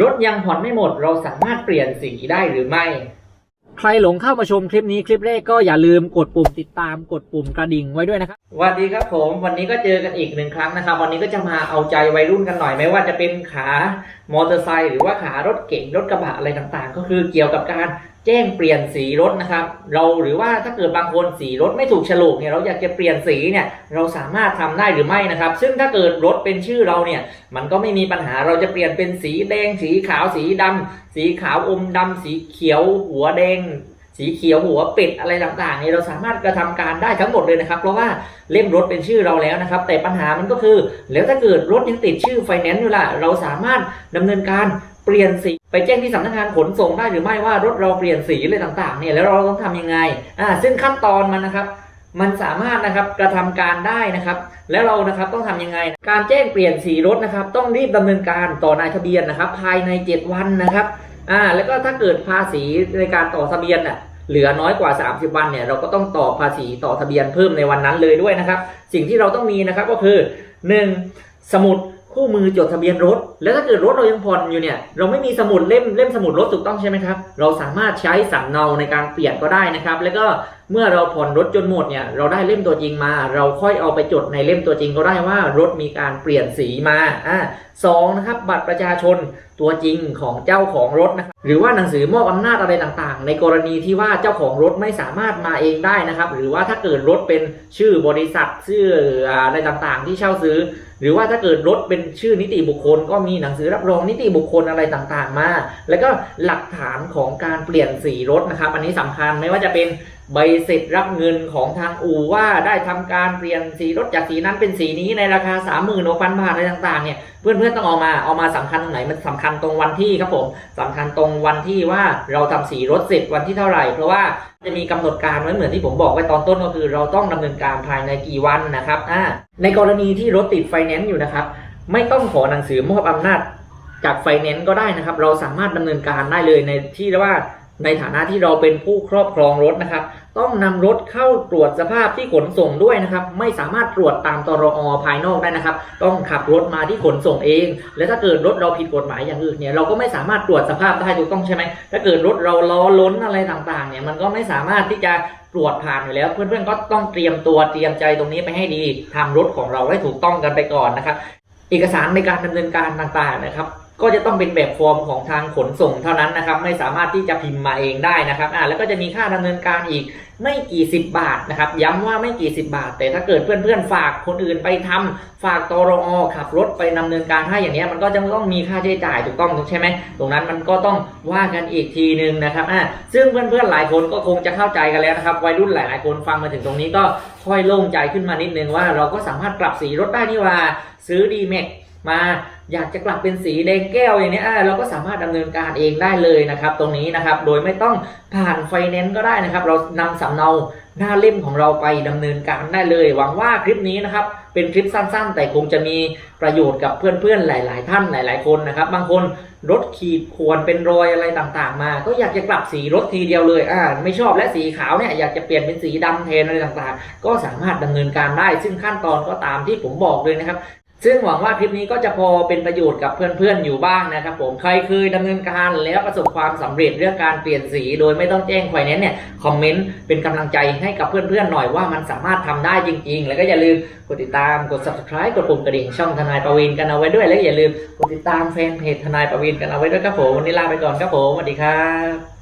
รถยังผ่อนไม่หมดเราสามารถเปลี่ยนสีได้หรือไม่ ใครหลงเข้ามาชมคลิปนี้คลิปแรกก็อย่าลืมกดปุ่มติดตามกดปุ่มกระดิ่งไว้ด้วยนะครับสวัสดีครับผมวันนี้ก็เจอกันอีกหนึ่งครั้งนะครับ วันนี้ก็จะมาเอาใจวัยรุ่นกันหน่อยไม่ว่าจะเป็นขามอเตอร์ไซค์หรือว่าขารถเก๋งรถกระบะอะไรต่างๆ ก็คือเกี่ยวกับการ แจ้งเปลี่ยนสีรถนะครับ เราหรือว่าถ้าเกิดบางคนสีรถไม่ถูกฉลกเนี่ยเราอยากจะเปลี่ยนสีเนี่ยเราสามารถทำได้หรือไม่นะครับ ซึ่งถ้าเกิดรถเป็นชื่อเราเนี่ยมันก็ไม่มีปัญหาเราจะเปลี่ยนเป็นสีแดง สีขาวสีดำสีขาวอมดำสีเขียวหัวแดงสีเขียวหัวเป็ดอะไรต่างๆเนี่ยเราสามารถกระทำการได้ทั้งหมดเลยนะครับ เพราะว่าเล่มรถเป็นชื่อเราแล้วนะครับ แต่ปัญหามันก็คือ แล้วถ้าเกิดรถยังติดชื่อไฟแนนซ์อยู่ล่ะเราสามารถดำเนินการ เปลี่ยนสี ไปแจ้งที่สำนักงานขนส่งได้หรือไม่ว่ารถเราเปลี่ยนสีอะไรต่างๆเนี่ยแล้วเราต้องทำยังไงอ่าซึ่งขั้นตอนมันนะครับมันสามารถนะครับกระทำการได้นะครับ แล้วเรานะครับต้องทำยังไง การแจ้งเปลี่ยนสีรถนะครับ ต้องรีบดำเนินการต่อนายทะเบียนนะครับ ภายใน 7 วันนะครับอ่าแล้วก็ถ้าเกิดภาษีในการต่อทะเบียนน่ะเหลือน้อยกว่า 30 วันเนี่ยเราก็ต้องต่อภาษีต่อทะเบียนเพิ่มในวันนั้นเลยด้วยนะครับ สิ่งที่เราต้องมีนะครับก็คือ 1. สมุด คู่มือจดทะเบียนรถ แล้วถ้าเกิดรถเรายังผ่อนอยู่เนี่ยเราไม่มีสมุดเล่มเล่มสมุดรถถูกต้องใช่ไหมครับ เราสามารถใช้สำเนาในการเปลี่ยนก็ได้นะครับ แล้วก็ เมื่อเราผ่อนรถจนหมดเนี่ยเราได้เล่มตัวจริงมา เราค่อยเอาไปจดในเล่มตัวจริงก็ได้ว่ารถมีการเปลี่ยนสีมาอ่าสองนะครับบัตรประชาชนตัวจริงของเจ้าของรถนะครับหรือว่าหนังสือมอบอำนาจอะไรต่างๆ ในกรณีที่ว่าเจ้าของรถไม่สามารถมาเองได้นะครับ หรือว่าถ้าเกิดรถเป็นชื่อบริษัทชื่ออะไรต่างๆ ที่เช่าซื้อ หรือว่าถ้าเกิดรถเป็นชื่อนิติบุคคล ก็มีหนังสือรับรองนิติบุคคลอะไรต่างๆ มา แล้วก็หลักฐานของการเปลี่ยนสีรถนะครับ อันนี้สำคัญไม่ว่าจะเป็น ใบเสร็จรับเงินของทางอู่ว่าได้ทำการเปลี่ยนสีรถจากสีนั้นเป็นสีนี้ในราคา3 6 0 0 0บาทอะไรต่างๆเนี่ยเพื่อนๆต้องเอามาเอามาสำคัญตรงไหนมันสำคัญตรงวันที่ครับผมสำคัญตรงวันที่ว่าเราทำสีรถเสร็จวันที่เท่าไหร่ เพราะว่าจะมีกำหนดการไว้เหมือนที่ผมบอกไว้ตอนต้นก็คือเราต้องดำเนินการภายในกี่วันนะครับอ่าในกรณีที่รถติดไฟแนนซ์อยู่นะครับ ไม่ต้องขอหนังสือมอบอำนาจจากไฟแนนซ์ก็ได้นะครับ เราสามารถดำเนินการได้เลยในที่เรียกว่า ในฐานะที่เราเป็นผู้ครอบครองรถนะครับ ต้องนำรถเข้าตรวจสภาพที่ขนส่งด้วยนะครับ ไม่สามารถตรวจตามตรอภายนอกได้นะครับ ต้องขับรถมาที่ขนส่งเอง และถ้าเกิดรถเราผิดกฎหมายอย่างอื่นเนี่ยเราก็ไม่สามารถตรวจสภาพได้ถูกต้องใช่ไหมถ้าเกิดรถเราล้อล้นอะไรต่างๆเนี่ยมันก็ไม่สามารถที่จะตรวจผ่านอยู่แล้วเพื่อนๆก็ต้องเตรียมตัวเตรียมใจตรงนี้ไปให้ดีทำรถของเราให้ถูกต้องกันไปก่อนนะครับ เอกสารในการดำเนินการต่างๆนะครับ ก็จะต้องเป็นแบบฟอร์มของทางขนส่งเท่านั้นนะครับ ไม่สามารถที่จะพิมพ์มาเองได้นะครับอ่าแล้วก็จะมีค่าดำเนินการอีกไม่กี่สิบบาทนะครับ ย้ำว่าไม่กี่สิบบาท แต่ถ้าเกิดเพื่อนๆฝากคนอื่นไปทำฝากตรอขับรถไปดำเนินการให้อย่างนี้มันก็จะต้องมีค่าใช้จ่ายถูกต้องใช่ไหมตรงนั้นมันก็ต้องว่ากันอีกทีนึงนะครับอ่าซึ่งเพื่อนๆหลายคนก็คงจะเข้าใจกันแล้วนะครับ วัยรุ่นหลายๆคนฟังมาถึงตรงนี้ก็ค่อยโล่งใจขึ้นมานิดนึงว่าเราก็สามารถปรับสีรถได้นี่ว่าซื้อดีเมก มาอยากจะกลับเป็นสีแดงแก้วอย่างนี้เราก็สามารถดำเนินการเองได้เลยนะครับ ตรงนี้นะครับโดยไม่ต้องผ่านไฟแนนซ์ก็ได้นะครับ เรานำสำเนาหน้าเล่มของเราไปดำเนินการได้เลย หวังว่าคลิปนี้นะครับเป็นคลิปสั้น ๆ แต่คงจะมีประโยชน์กับเพื่อนๆหลาย ๆ ท่านหลาย ๆ คนนะครับ บางคนรถขีดข่วนเป็นรอยอะไรต่างๆ มา ก็อยากจะกลับสีรถทีเดียวเลยอ่าไม่ชอบและสีขาวเนี่ยอยากจะเปลี่ยนเป็นสีดำแทนอะไรต่างๆ ก็สามารถดำเนินการได้ ซึ่งขั้นตอนก็ตามที่ผมบอกเลยนะครับ ซึ่งหวังว่าคลิปนี้ก็จะพอเป็นประโยชน์กับเพื่อนๆอยู่บ้างนะครับผมใครเคยดำเนินการแล้วประสบความสำเร็จเรื่องการเปลี่ยนสี โดยไม่ต้องแจ้งไฟแนนซ์เนี่ยคอมเมนต์เป็นกำลังใจให้กับเพื่อนๆหน่อยว่ามันสามารถทำได้จริง ๆ แล้วก็อย่าลืมกดติดตามกด subscribe กดปุ่มกระดิ่งช่องทนายประวินกันเอาไว้ด้วย และอย่าลืมกดติดตามแฟนเพจทนายประวินกันเอาไว้ด้วยครับผมวันนี้ลาไปก่อนครับผมสวัสดีครับ